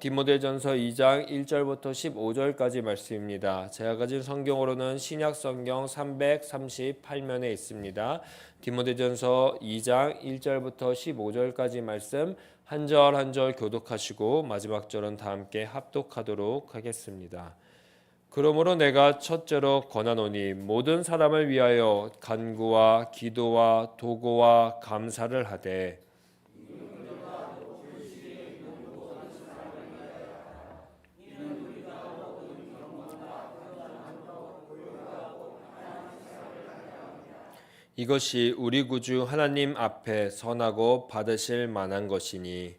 디모데전서 2장 1절부터 15절까지 말씀입니다. 제가 가진 성경으로는 신약 성경 338면에 있습니다. 디모데전서 2장 1절부터 15절까지 말씀 한 절 한 절 교독하시고 마지막 절은 다 함께 합독하도록 하겠습니다. 그러므로 내가 첫째로 권하노니 모든 사람을 위하여 간구와 기도와 도고와 감사를 하되 이것이 우리 구주 하나님 앞에 선하고 받으실 만한 것이니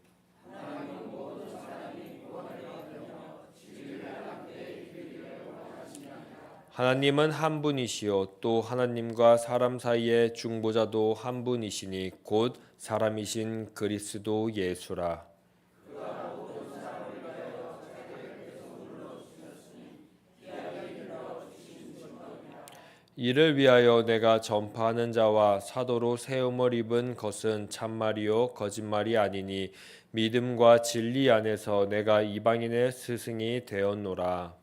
하나님은 한 분이시요 또 하나님과 사람 사이의 중보자도 한 분이시니 곧 사람이신 그리스도 예수라 이를 위하여 내가 전파하는 자와 사도로 세움을 입은 것은 참말이요 거짓말이 아니니 믿음과 진리 안에서 내가 이방인의 스승이 되었노라.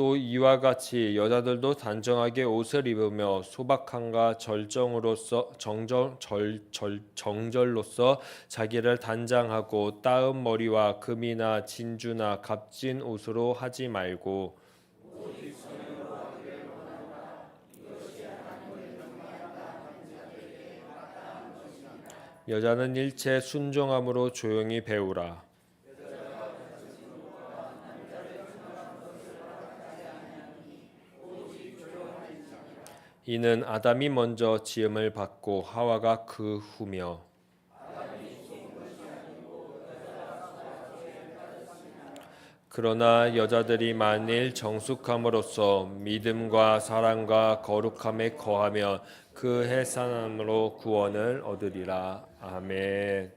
또 이와 같이 여자들도 단정하게 옷을 입으며 소박함과 절정으로서 정절 절, 절, 정절로서 자기를 단장하고 따은 머리와 금이나 진주나 값진 옷으로 하지 말고 여자는 일체 순종함으로 조용히 배우라. 이는 아담이 먼저 지음을 받고 하와가 그 후며 그러나 여자들이 만일 정숙함으로써 믿음과 사랑과 거룩함에 거하면 그 해산함으로 구원을 얻으리라. 아멘.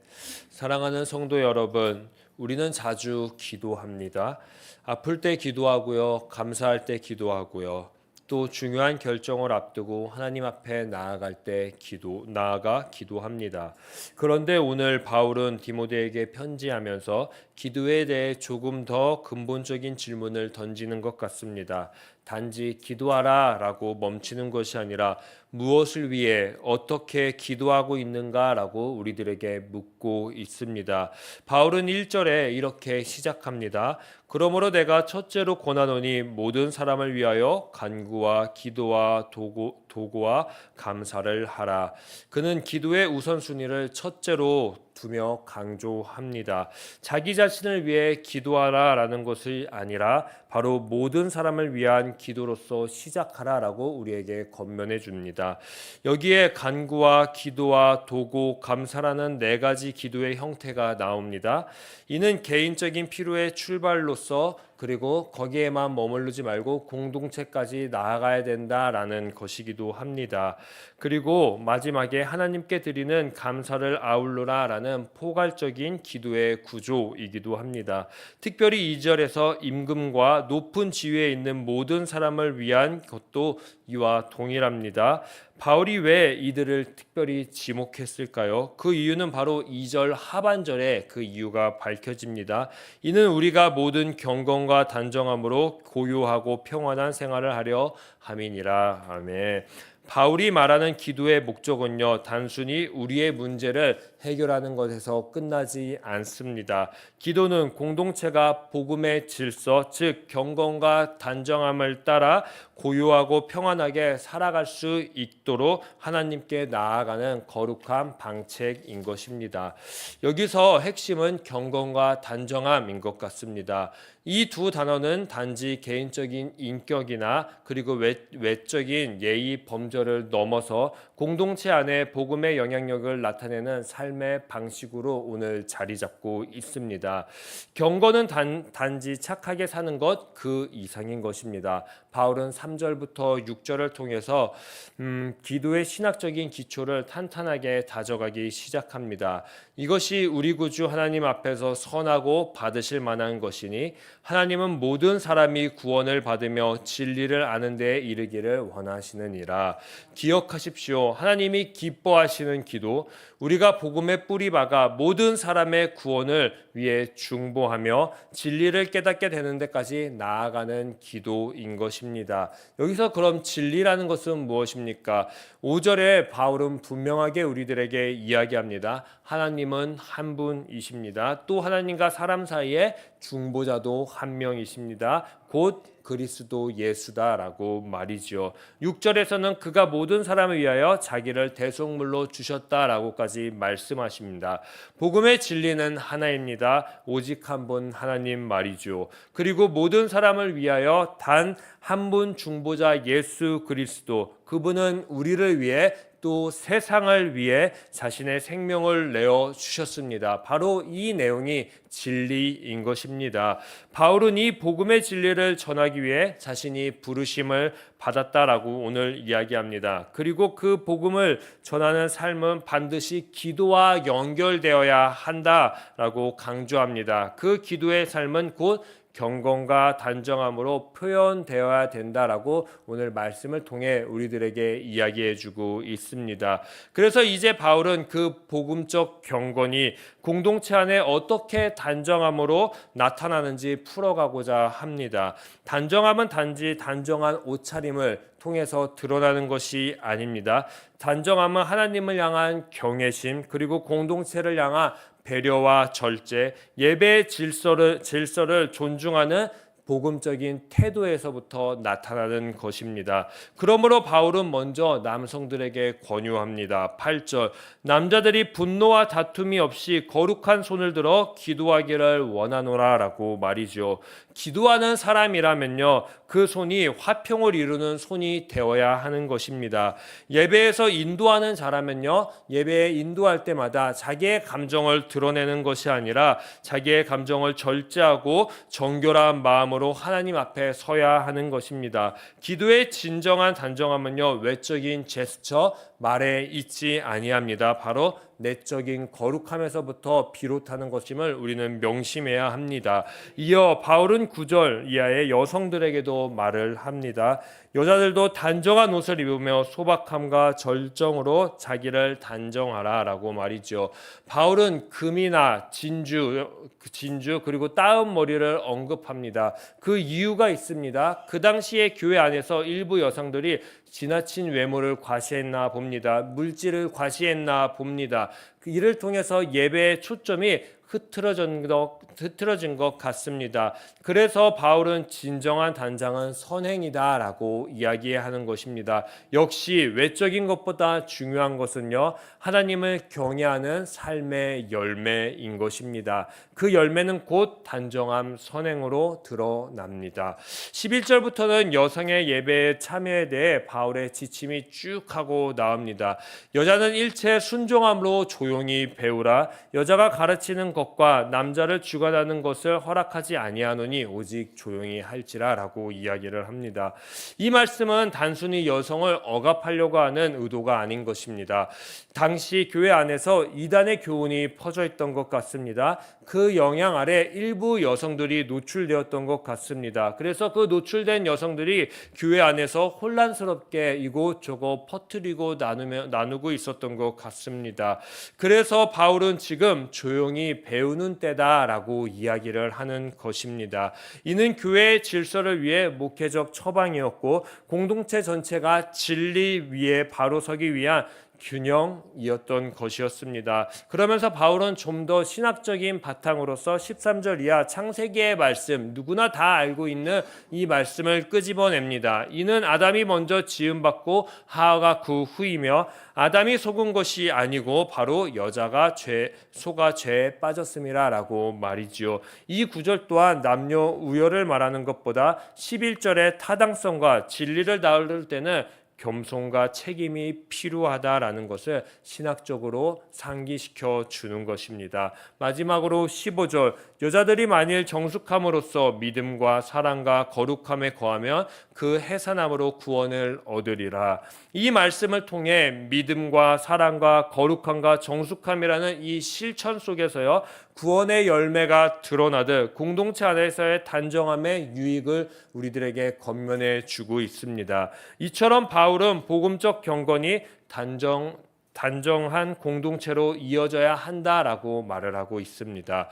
사랑하는 성도 여러분, 우리는 자주 기도합니다. 아플 때 기도하고요. 감사할 때 기도하고요. 또 중요한 결정을 앞두고 하나님 앞에 나아갈 때 기도 나아가 기도합니다. 그런데 오늘 바울은 디모데에게 편지하면서 기도에 대해 조금 더 근본적인 질문을 던지는 것 같습니다. 단지 기도하라 라고 멈추는 것이 아니라 무엇을 위해 어떻게 기도하고 있는가 라고 우리들에게 묻고 있습니다. 바울은 1절에 이렇게 시작합니다. 그러므로 내가 첫째로 권하노니 모든 사람을 위하여 간구와 기도와 도고, 도구와 감사를 하라. 그는 기도의 우선순위를 첫째로 두며 강조합니다. 자기 자신을 위해 기도하라라는 것이 아니라 바로 모든 사람을 위한 기도로서 시작하라라고 우리에게 권면해 줍니다. 여기에 간구와 기도와 도고 감사라는 네 가지 기도의 형태가 나옵니다. 이는 개인적인 필요의 출발로서 그리고 거기에만 머무르지 말고 공동체까지 나아가야 된다라는 것이기도 합니다. 그리고 마지막에 하나님께 드리는 감사를 아울러라라는 포괄적인 기도의 구조이기도 합니다. 특별히 2절에서 임금과 높은 지위에 있는 모든 사람을 위한 것도 이와 동일합니다. 바울이 왜 이들을 특별히 지목했을까요? 그 이유는 바로 2절 하반절에 그 이유가 밝혀집니다. 이는 우리가 모든 경건과 단정함으로 고요하고 평안한 생활을 하려 함이니라. 아멘. 바울이 말하는 기도의 목적은요, 단순히 우리의 문제를 해결하는 것에서 끝나지 않습니다. 기도는 공동체가 복음의 질서, 즉 경건과 단정함을 따라 고요하고 평안하게 살아갈 수 있도록 하나님께 나아가는 거룩한 방책인 것입니다. 여기서 핵심은 경건과 단정함인 것 같습니다. 이 두 단어는 단지 개인적인 인격이나 그리고 외, 외적인 예의 범절을 넘어서 공동체 안에 복음의 영향력을 나타내는 삶의 방식으로 오늘 자리 잡고 있습니다. 경건은 단, 단지 착하게 사는 것 그 이상인 것입니다. 바울은 3절부터 6절을 통해서 음, 기도의 신학적인 기초를 탄탄하게 다져가기 시작합니다. 이것이 우리 구주 하나님 앞에서 선하고 받으실 만한 것이니 하나님은 모든 사람이 구원을 받으며 진리를 아는 데에 이르기를 원하시느니라. 기억하십시오. 하나님이 기뻐하시는 기도, 우리가 복음의 뿌리 박아 모든 사람의 구원을 위해 중보하며 진리를 깨닫게 되는 데까지 나아가는 기도인 것입니다. 여기서 그럼 진리라는 것은 무엇입니까? 5절에 바울은 분명하게 우리들에게 이야기합니다. 하나님 은 한 분이십니다. 또 하나님과 사람 사이에 중보자도 한 명이십니다. 곧 그리스도 예수다라고 말이죠. 6절에서는 그가 모든 사람을 위하여 자기를 대속물로 주셨다라고까지 말씀하십니다. 복음의 진리는 하나입니다. 오직 한 분 하나님 말이죠. 그리고 모든 사람을 위하여 단 한 분 중보자 예수 그리스도 그분은 우리를 위해 또 세상을 위해 자신의 생명을 내어 주셨습니다. 바로 이 내용이 진리인 것입니다. 바울은 이 복음의 진리를 전하기 위해 자신이 부르심을 받았다라고 오늘 이야기합니다. 그리고 그 복음을 전하는 삶은 반드시 기도와 연결되어야 한다라고 강조합니다. 그 기도의 삶은 곧 경건과 단정함으로 표현되어야 된다라고 오늘 말씀을 통해 우리들에게 이야기해 주고 있습니다. 그래서 이제 바울은 그 복음적 경건이 공동체 안에 어떻게 단정함으로 나타나는지 풀어가고자 합니다. 단정함은 단지 단정한 옷차림을 통해서 드러나는 것이 아닙니다. 단정함은 하나님을 향한 경외심 그리고 공동체를 향한 배려와 절제, 예배의 질서를 질서를 존중하는 복음적인 태도에서부터 나타나는 것입니다. 그러므로 바울은 먼저 남성들에게 권유합니다. 8절 남자들이 분노와 다툼이 없이 거룩한 손을 들어 기도하기를 원하노라라고 말이죠. 기도하는 사람이라면요. 그 손이 화평을 이루는 손이 되어야 하는 것입니다. 예배에서 인도하는 자라면요. 예배에 인도할 때마다 자기의 감정을 드러내는 것이 아니라 자기의 감정을 절제하고 정결한 마음 으로 하나님 앞에 서야 하는 것입니다. 기도의 진정한 단정함은요. 외적인 제스처, 말에 있지 아니합니다. 바로 내적인 거룩함에서부터 비롯하는 것임을 우리는 명심해야 합니다. 이어 바울은 9절 이하의 여성들에게도 말을 합니다. 여자들도 단정한 옷을 입으며 소박함과 절정으로 자기를 단정하라라고 말이죠. 바울은 금이나 진주, 진주 그리고 따은 머리를 언급합니다. 그 이유가 있습니다. 그 당시에 교회 안에서 일부 여성들이 지나친 외모를 과시했나 봅니다. 물질을 과시했나 봅니다. 그 이를 통해서 예배의 초점이 흐트러진 것, 흐트러진 것 같습니다. 그래서 바울은 진정한 단장은 선행이다라고 이야기하는 것입니다. 역시 외적인 것보다 중요한 것은요, 하나님을 경외하는 삶의 열매인 것입니다. 그 열매는 곧 단정함, 선행으로 드러납니다. 11절부터는 여성의 예배의 참여에 대해 바울의 지침이 쭉 하고 나옵니다. 여자는 일체 순종함으로 조용 히 배우라. 여자가 가르치는 것과 남자를 주관하는 것을 허락하지 아니하노니 오직 조용히 할지라라고 이야기를 합니다. 이 말씀은 단순히 여성을 억압하려고 하는 의도가 아닌 것입니다. 당시 교회 안에서 이단의 교훈이 퍼져 있던 것 같습니다. 그 영향 아래 일부 여성들이 노출되었던 것 같습니다. 그래서 그 노출된 여성들이 교회 안에서 혼란스럽게 이곳저곳 퍼뜨리고 나누며 나누고 있었던 것 같습니다. 그래서 바울은 지금 조용히 배우는 때다라고 이야기를 하는 것입니다. 이는 교회의 질서를 위해 목회적 처방이었고 공동체 전체가 진리 위에 바로 서기 위한 균형이었던 것이었습니다. 그러면서 바울은 좀 더 신학적인 바탕으로서 13절 이하 창세기의 말씀 누구나 다 알고 있는 이 말씀을 끄집어냅니다. 이는 아담이 먼저 지음받고 하하가 그 후이며 아담이 속은 것이 아니고 바로 여자가 죄 소가 죄에 빠졌음이라라고 말이지요. 이 구절 또한 남녀 우열을 말하는 것보다 11절의 타당성과 진리를 다룰 때는 겸손과 책임이 필요하다라는 것을 신학적으로 상기시켜 주는 것입니다. 마지막으로 15절 여자들이 만일 정숙함으로써 믿음과 사랑과 거룩함에 거하면 그 해산함으로 구원을 얻으리라. 이 말씀을 통해 믿음과 사랑과 거룩함과 정숙함이라는 이 실천 속에서요 구원의 열매가 드러나듯 공동체 안에서의 단정함의 유익을 우리들에게 건면해 주고 있습니다. 이처럼 바울은 복음적 경건이 단정 단정한 공동체로 이어져야 한다라고 말을 하고 있습니다.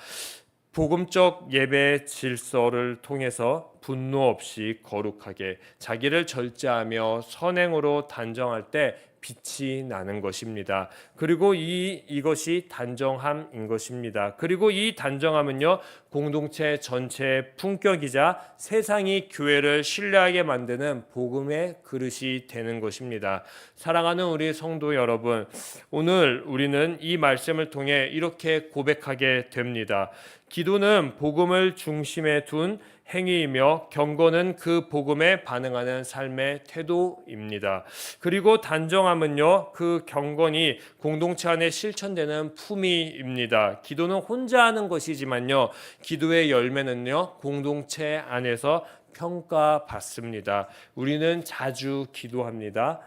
복음적 예배 질서를 통해서 분노 없이 거룩하게 자기를 절제하며 선행으로 단정할 때 빛이 나는 것입니다. 그리고 이 이것이 단정함인 것입니다. 그리고 이 단정함은요 공동체 전체의 품격이자 세상이 교회를 신뢰하게 만드는 복음의 그릇이 되는 것입니다. 사랑하는 우리 성도 여러분, 오늘 우리는 이 말씀을 통해 이렇게 고백하게 됩니다. 기도는 복음을 중심에 둔 행위이며 경건은 그 복음에 반응하는 삶의 태도입니다. 그리고 단정함은요, 그 경건이 공동체 안에 실천되는 품위입니다. 기도는 혼자 하는 것이지만요, 기도의 열매는요, 공동체 안에서 평가받습니다. 우리는 자주 기도합니다.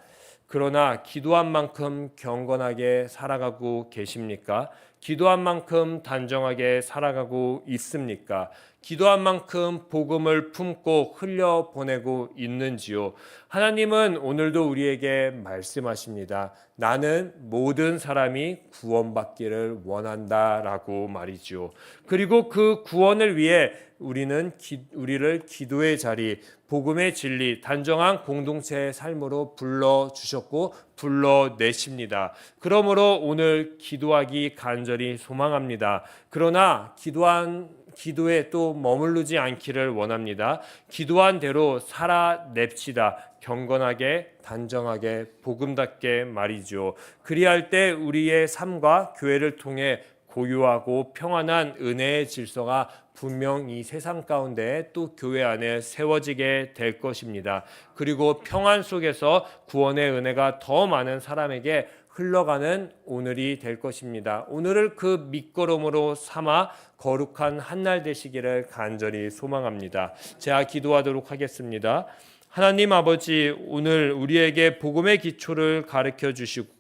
그러나 기도한 만큼 경건하게 살아가고 계십니까? 기도한 만큼 단정하게 살아가고 있습니까? 기도한 만큼 복음을 품고 흘려 보내고 있는지요? 하나님은 오늘도 우리에게 말씀하십니다. 나는 모든 사람이 구원받기를 원한다 라고 말이죠. 그리고 그 구원을 위해 우리는 기, 우리를 기도의 자리, 복음의 진리, 단정한 공동체의 삶으로 불러 주셨고 불러 내십니다. 그러므로 오늘 기도하기 간절 히 소망합니다. 그러나 기도한 기도에 또 머무르지 않기를 원합니다. 기도한 대로 살아냅시다. 경건하게 단정하게 복음답게 말이죠. 그리할 때 우리의 삶과 교회를 통해 고유하고 평안한 은혜의 질서가 분명 이 세상 가운데 또 교회 안에 세워지게 될 것입니다. 그리고 평안 속에서 구원의 은혜가 더 많은 사람에게 흘러가는 오늘이 될 것입니다. 오늘을 그 밑거름으로 삼아 거룩한 한날 되시기를 간절히 소망합니다. 제가 기도하도록 하겠습니다. 하나님 아버지 오늘 우리에게 복음의 기초를 가르쳐 주시고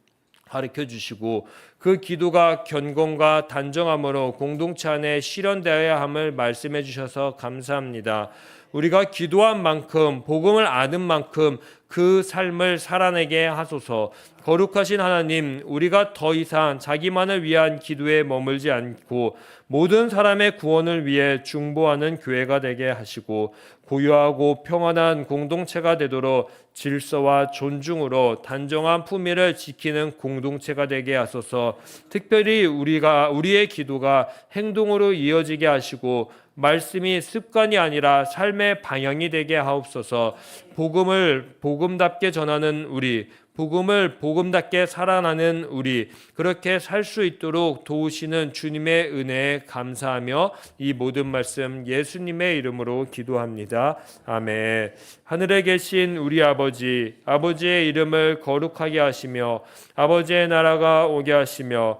가르쳐 주시고 그 기도가 견곤과 단정함으로 공동체 안에 실현되어야 함을 말씀해 주셔서 감사합니다. 우리가 기도한 만큼 복음을 아는 만큼 그 삶을 살아내게 하소서. 거룩하신 하나님, 우리가 더 이상 자기만을 위한 기도에 머물지 않고 모든 사람의 구원을 위해 중보하는 교회가 되게 하시고 고요하고 평안한 공동체가 되도록 질서와 존중으로 단정한 품위를 지키는 공동체가 되게 하소서. 특별히 우리가 우리의 기도가 행동으로 이어지게 하시고 말씀이 습관이 아니라 삶의 방향이 되게 하옵소서. 복음을 복음답게 전하는 우리 복음을 복음답게 살아나는 우리 그렇게 살 수 있도록 도우시는 주님의 은혜에 감사하며 이 모든 말씀 예수님의 이름으로 기도합니다. 아멘. 하늘에 계신 우리 아버지 아버지의 이름을 거룩하게 하시며 아버지의 나라가 오게 하시며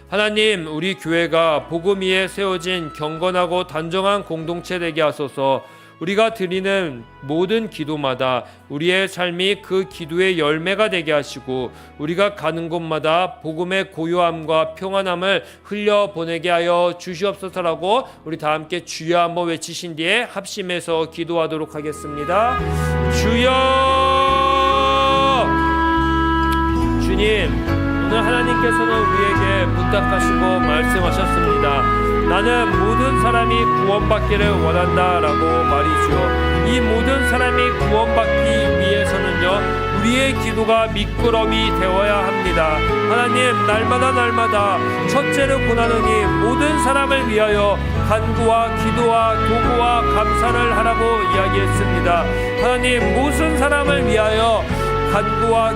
하나님 우리 교회가 복음 위에 세워진 경건하고 단정한 공동체 되게 하소서. 우리가 드리는 모든 기도마다 우리의 삶이 그 기도의 열매가 되게 하시고 우리가 가는 곳마다 복음의 고요함과 평안함을 흘려 보내게 하여 주시옵소서라고 우리 다 함께 주여 한번 외치신 뒤에 합심해서 기도하도록 하겠습니다. 주여! 주님 오늘 하나님께서는 우리에게 부탁하시고 말씀하셨습니다. 나는 모든 사람이 구원받기를 원한다라고 말이죠. 이 모든 사람이 구원받기 위해서는요. 우리의 기도가 미끄럼이 되어야 합니다. 하나님 날마다 날마다 첫째로 고난하니 모든 사람을 위하여 간구와 기도와 도구와 감사를 하라고 이야기했습니다. 하나님 모든 사람을 위하여 간구와